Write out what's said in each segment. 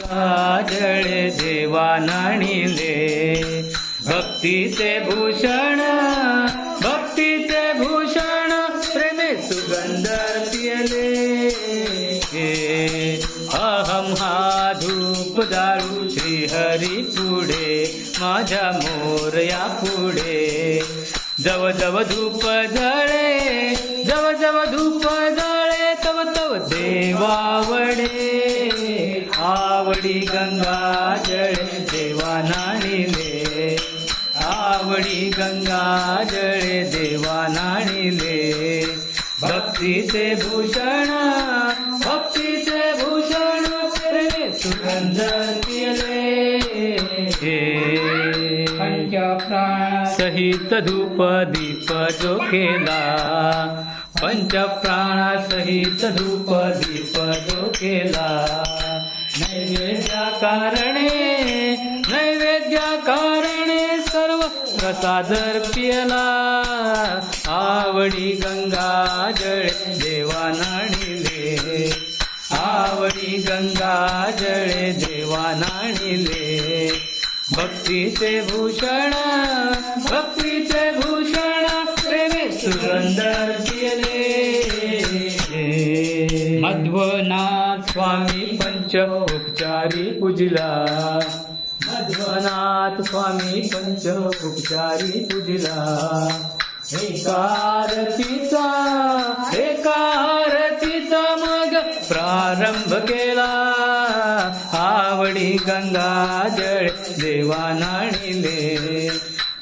जळे देवा नाणिले भक्तीचे भूषण भक्तीचे भूषण प्रेमे सुगंध पियले. अहम हा धूप दारू श्रीहरी पुढे माझ्या मोरया पुढे. जव जव धूप जळे जव जव धूप जळे तव तव देवावडे. आवडी गंगा जळे देवा नाणिले आवडी गंगा जळे देवा नाणिले भक्तीचे भूषण भक्तीचे भूषण सुगंध सहित धूप दीप जो केला. पंचप्राणा सहित धूप दीप जो केला. कारणे नैवेद्या कारणे सर्व प्रसादर पियला. आवडी गंगा जळ देवा नाणिले आवडी गंगा जळे देवा नाणिले भक्तीचे भूषण भक्तीचे भूषण प्रेमे सुरंदर पियले. मध्वना स्वामी पंच उपचारी पूजला. मध्वनाथ स्वामी पंच उपचारी पूजला. एका आरतीचा मग प्रारंभ केला. आवडी गंगा जळ देवा नाणिले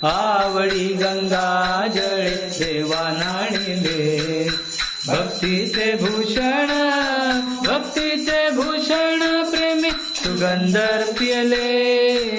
आवडी गंगा जळ देवा नाणिले भक्तीचे भूषण भूषण प्रेमी सुगंधर पियले.